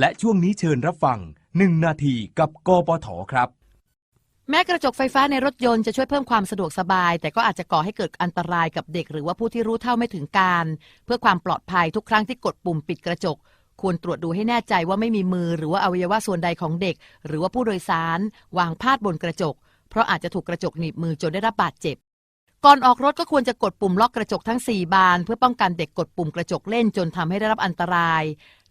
และช่วงนี้เชิญรับฟัง 1 นาทีกับกปทครับ แม้กระจกไฟฟ้าในรถยนต์จะช่วยเพิ่มความสะดวกสบาย แต่ก็อาจจะก่อให้เกิดอันตรายกับเด็กหรือว่าผู้ที่รู้เท่าไม่ถึงการ เพื่อความปลอดภัยทุกครั้งที่กดปุ่มปิดกระจก ควรตรวจดูให้แน่ใจว่าไม่มีมือ หรือว่าอวัยวะส่วนใดของเด็ก หรือว่าผู้โดยสาร วางพาดบนกระจก เพราะอาจจะถูกกระจกหนีบมือจนได้รับบาดเจ็บก่อนออกรถก็ควรจะกดปุ่มล็อกกระจกทั้ง 4 บาน เพื่อป้องกันเด็กกดปุ่มกระจกเล่นจนทำให้ได้รับอันตราย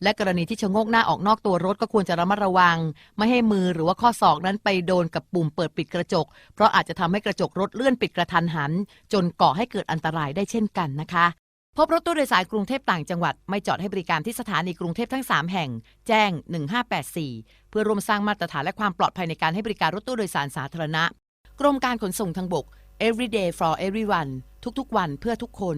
และกรณีที่ชะโงกหน้าออกนอกตัวรถก็ควรจะระมัดระวัง ไม่ให้มือหรือว่าข้อศอกนั้นไปโดนกับปุ่มเปิดปิดกระจก เพราะอาจจะทำให้กระจกรถเลื่อนปิดกระทันหัน จนก่อให้เกิดอันตรายได้เช่นกันนะคะพบรถตู้โดยสารกรุงเทพต่างจังหวัด ไม่จอดให้บริการที่สถานีกรุงเทพทั้ง 3 แห่ง แจ้ง 1584 เพื่อร่วมสร้างมาตรฐานและความปลอดภัยในการให้บริการรถตู้โดยสารสาธารณะ กรมการขนส่งทางบก everyday for everyone ทุกๆ วันเพื่อทุกคน